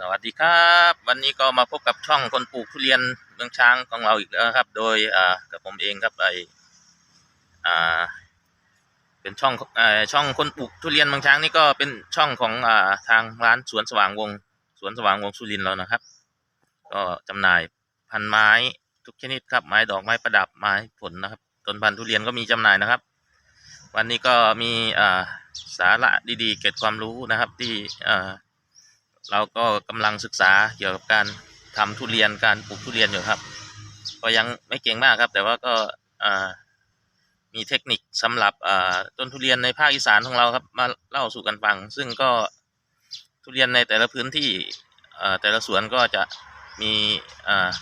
สวัสดีครับ วันนี้ก็มาพบกับช่องคนปลูกทุเรียนเมืองช้างของเราอีกแล้วครับ โดยกับผมเองครับไอเป็นช่องอช่องคนปลูกทุเรียนเมืองช้างนี่ก็เป็นช่องของอทางร้านสวนสว่างวงศสวนสว่างวงศ์สุรินทร์เรานะครับ ก็จำหน่ายพันไม้ทุกชนิดครับไม้ดอกไม้ประดับไม้ผลนะครับต้นพันธุ์ทุเรียนก็มีจำหน่ายนะครับ วันนี้ก็มีสาระดีๆ เก็บความรู้นะครับที่ เราก็กำลังศึกษาเกี่ยวกับการทำทุเรียนการปลูกทุเรียนอยู่ครับ ก็ยังไม่เก่งมากครับ แต่ว่าก็มีเทคนิคสำหรับต้นทุเรียนในภาคอีสานของเราครับ มาเล่าสู่กันฟัง ซึ่งก็ทุเรียนในแต่ละพื้นที่แต่ละสวนก็จะมี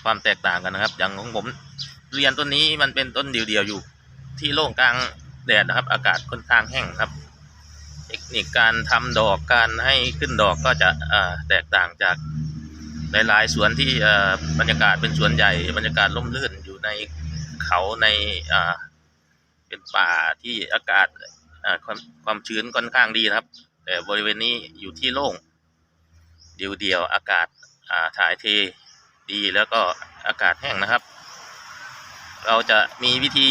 ความแตกต่างกันนะครับ อย่างของผมทุเรียนต้นนี้มันเป็นต้นเดี่ยวๆอยู่ ที่โล่งกลางแดดนะครับ อากาศค่อนข้างแห้งครับ นิคการทำดอกการให้ขึ้นดอกก็จะแตกต่างจากหลายๆสวนที่บรรยากาศเป็นสวนใหญ่ บรรยากาศร่มรื่นอยู่ในเขาในเป็นป่าที่อากาศความความชื้นค่อนข้างดีนะครับ แต่บริเวณนี้อยู่ที่โล่งเดียวๆอากาศถ่ายเทดีแล้วก็อากาศแห้งนะครับ เราจะมีวิธี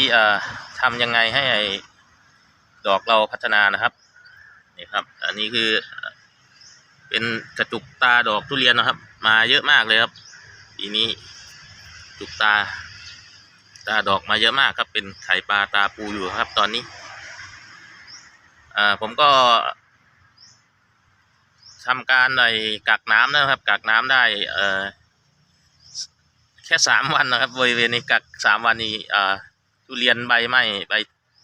ทำยังไงให้ดอกเราพัฒนานะครับ นี่ครับ อันนี้คือ เป็นกระจุกตาดอกทุเรียนนะครับ มาเยอะมากเลยครับปีนี้จุกตา ตาดอกมาเยอะมากครับ เป็นไข่ปลาตาปูอยู่ครับ ตอนนี้อ่าผมก็ทำการในกักน้ำนะครับ กักน้ำได้เอ่อแค่สามวันนะครับบริเวณนี้กักสามวันนี้อ่าทุเรียนใบไหม้ใบ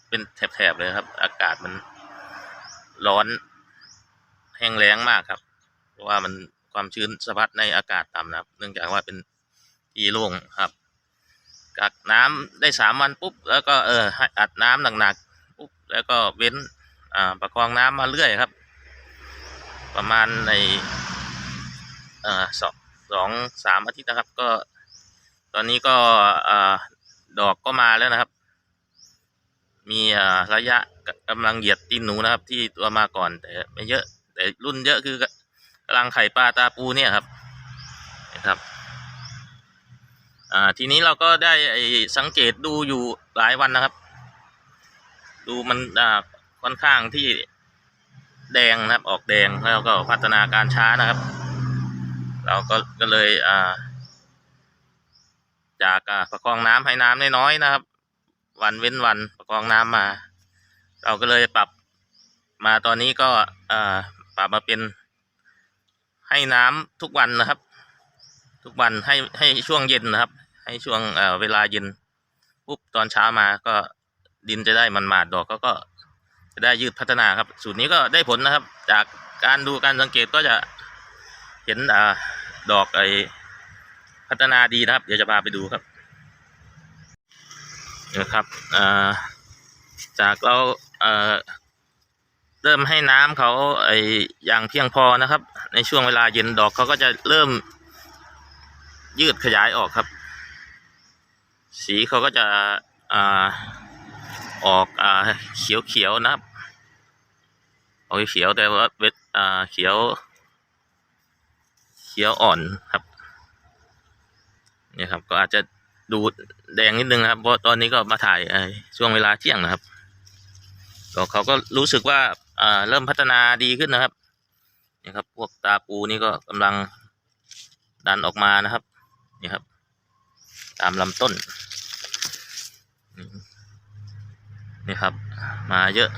เป็นแถบๆเลยครับ อากาศมัน ร้อนแห้งแล้งมากครับ เพราะว่ามันความชื้นสะพัดในอากาศต่ำนะครับ เนื่องจากว่าเป็นที่โล่งครับกักน้ำได้สามวันปุ๊บแล้วก็เอออัดน้ำหนักๆปุ๊บแล้วก็เว้นอ่าประคองน้ำมาเรื่อยครับ ประมาณในอ่อสองสองสามอาทิตย์นะครับ ก็ ตอนนี้ก็อ่าดอกก็มาแล้วนะครับ มีอ่าระยะ กำลังเหยียดตีนหนูนะครับ ที่ตัวมาก่อนแต่ไม่เยอะ แต่รุ่นเยอะคือกำลังไข่ปลาตาปูเนี่ยครับนะครับ อ่า ทีนี้เราก็ได้สังเกตดูอยู่หลายวันนะครับ ดูมันอ่าค่อนข้างที่แดงนะครับ ออกแดงแล้วก็พัฒนาการช้านะครับ เราก็ก็เลยอ่าจากประคองน้ำให้น้ำน้อยๆนะครับ วันเว้นวันประกองน้ำมา เราก็เลยปรับมาตอนนี้ก็ปรับมาเป็นให้น้ำทุกวันนะครับ ทุกวันให้ให้ช่วงเย็นนะครับ ให้ช่วงเวลาเย็นปุ๊บตอนเช้ามาก็ดินจะได้มันมาดดอกก็ก็จะได้ยืดพัฒนาครับ สูตรนี้ก็ได้ผลนะครับ จากการดูการสังเกตก็จะเห็นอดอกไอพัฒนาดีนะครับ เดี๋ยวจะพาไปดูครับนะครับจากเรา เอ่อเริ่มให้น้ำเขาไออย่างเพียงพอนะครับ ในช่วงเวลาเย็นดอกเขาก็จะเริ่มยืดขยายออกครับ สีเขาก็จะอ่าออกอ่าเขียวเขียวๆนะครับออกเขียวแต่ว่าเวทอ่าเขียว เขียวอ่อนครับเนี่ยครับ ก็อาจจะดูแดงนิดนึงนะครับเพราะตอนนี้ก็มาถ่ายไอช่วงเวลาเที่ยงนะครับ ก็เขาก็รู้สึกว่าอ่าเริ่มพัฒนาดีขึ้นนะครับนี่ครับ พวกตาปูนี่ก็กำลังดันออกมานะครับนี่ครับ ตามลำต้นนี่ครับ มาเยอะ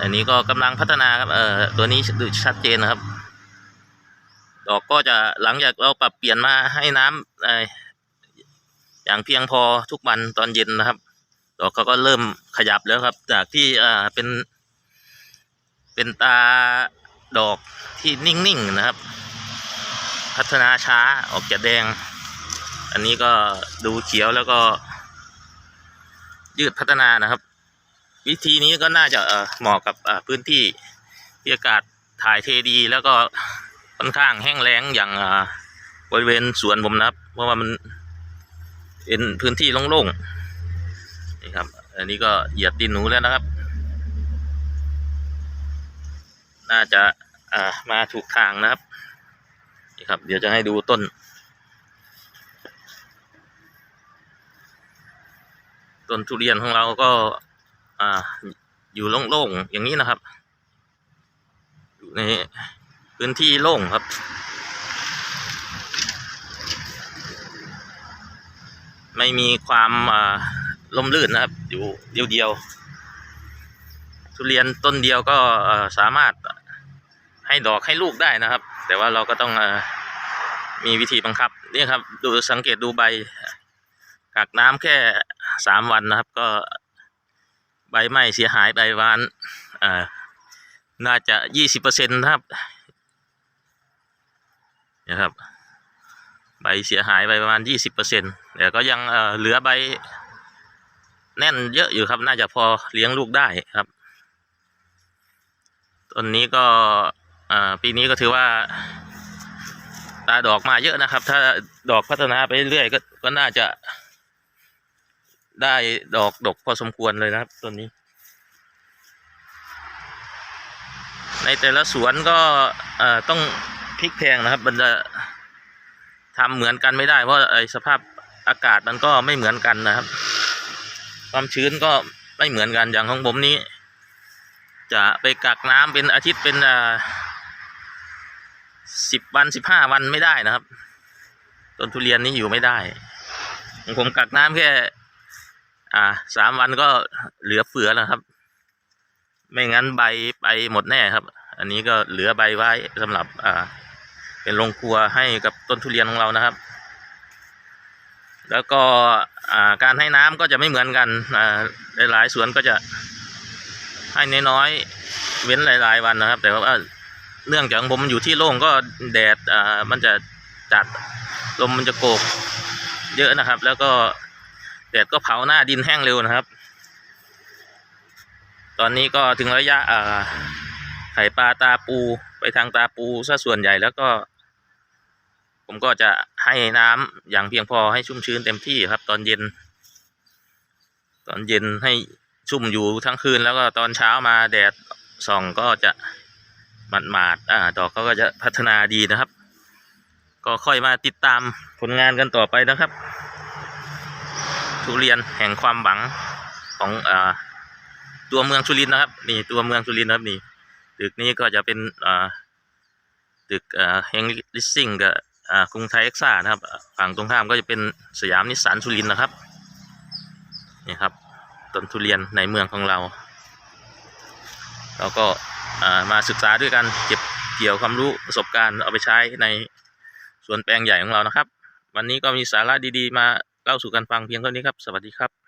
อันนี้ก็กำลังพัฒนาครับเออตัวนี้ดูชัดเจนนะครับ ดอกก็จะหลังจากเราปรับเปลี่ยนมาให้น้ำเอ่ออย่างเพียงพอทุกวันตอนเย็นนะครับ ดอกเขาก็เริ่มขยับแล้วครับ จากที่อ่าเป็น เป็นตาดอกที่นิ่งๆนะครับ พัฒนาช้าออกจากแดง อันนี้ก็ดูเขียวแล้วก็ ยืดพัฒนานะครับ วิธีนี้ก็น่าจะเหมาะกับพื้นที่ที่อากาศถ่ายเทดีแล้วก็ค่อนข้างแห้งแล้งอย่างบริเวณสวนผมนะครับ เพราะว่ามันเป็นพื้นที่โล่งๆ นี่ครับ อันนี้ก็เหยียดดินหนูแล้วนะครับ น่าจะอ่ามาถูกทางนะครับ นี่ครับ เดี๋ยวจะให้ดูต้น ต้นทุเรียนของเราก็ อ่า อยู่โล่งๆอย่างนี้นะครับ อยู่ในพื้นที่โล่งครับไม่มีความอ่า ล่มลื่นนะครับ อยู่เดียวๆทุเรียนต้นเดียวก็สามารถให้ดอกให้ลูกได้นะครับ แต่ว่าเราก็ต้องอมีวิธีบังคับนี่ครับ ดูสังเกตดูใบกักน้ำแค่สามวันนะครับ ก็ใบไหม้เสียหายใบวานน่าจะยี่สิบเปอร์เซ็นต์ครับนะครับ ใบเสียหายไปประมาณยี่สิบเปอร์เซ็นต์แต่ก็ยังเหลือใบ แน่นเยอะอยู่ครับ น่าจะพอเลี้ยงลูกได้ครับต้นนี้ก็อ่อปีนี้ก็ถือว่า ตาดอกมาเยอะนะครับ ถ้าดอกพัฒนาไปเรื่อยก็ก็น่าจะ ได้ดอกดกพอสมควรเลยนะครับต้นนี้ ในแต่ละสวนก็อ่อต้องพลิกแพงนะครับ มันจะทำเหมือนกันไม่ได้เพราะไอ้สภาพอากาศมันก็ไม่เหมือนกันนะครับ ความชื้นก็ไม่เหมือนกันอย่างของผมนี้ จะไปกักน้ำเป็นอาทิตย์เป็นสิบวันสิบห้าวันไม่ได้นะครับต้นทุเรียนนี้อยู่ไม่ได้ของผมกักน้ำแค่ อ่าสามวันก็เหลือเฟือแล้วครับ ไม่งั้นใบไปหมดแน่ครับ อันนี้ก็เหลือใบไว้สำหรับ อ่า เป็นโรงครัวให้กับต้นทุเรียนของเรานะครับ แล้วก็การให้น้ำก็จะไม่เหมือนกันหลายๆสวนก็จะให้น้อยๆเว้นหลายๆวันนะครับ แต่ว่าเนื่องจากผมอยู่ที่โล่งก็แดดมันจะจัดลมมันจะโกกเยอะนะครับ แล้วก็แดดก็เผาหน้าดินแห้งเร็วนะครับ ตอนนี้ก็ถึงระยะไข่ปลาตาปูไปทางตาปูซะส่วนใหญ่แล้วก็ ผมก็จะให้น้ำอย่างเพียงพอให้ชุ่มชื้นเต็มที่ครับ ตอนเย็น ตอนเย็นให้ชุ่มอยู่ทั้งคืนแล้วก็ตอนเช้ามาแดดส่องก็จะหมาดหมาดๆอ่าดอกก็จะพัฒนาดีนะครับ ก็ค่อยมาติดตามผลงานกันต่อไปนะครับ ทุเรียนแห่งความหวังของอ่าตัวเมืองสุรินนะครับ นี่ตัวเมืองสุรินนะครับนี่ตึกนี้ก็จะเป็นอ่าตึกเอ่อเฮงลิสซิ่งกับ อ่ากรุงไทยเอ็กซ่านะครับ ฝั่งตรงข้ามก็จะเป็นสยามนิสสันสุรินทร์นะครับนี่ครับต้นทุเรียนในเมืองของเรา เราก็มาศึกษาด้วยกันเก็บเกี่ยวความรู้ประสบการณ์เอาไปใช้ในสวนแปลงใหญ่ของเรานะครับ วันนี้ก็มีสาระดีๆ มาเล่าสู่กันฟังเพียงเท่านี้ครับ สวัสดีครับ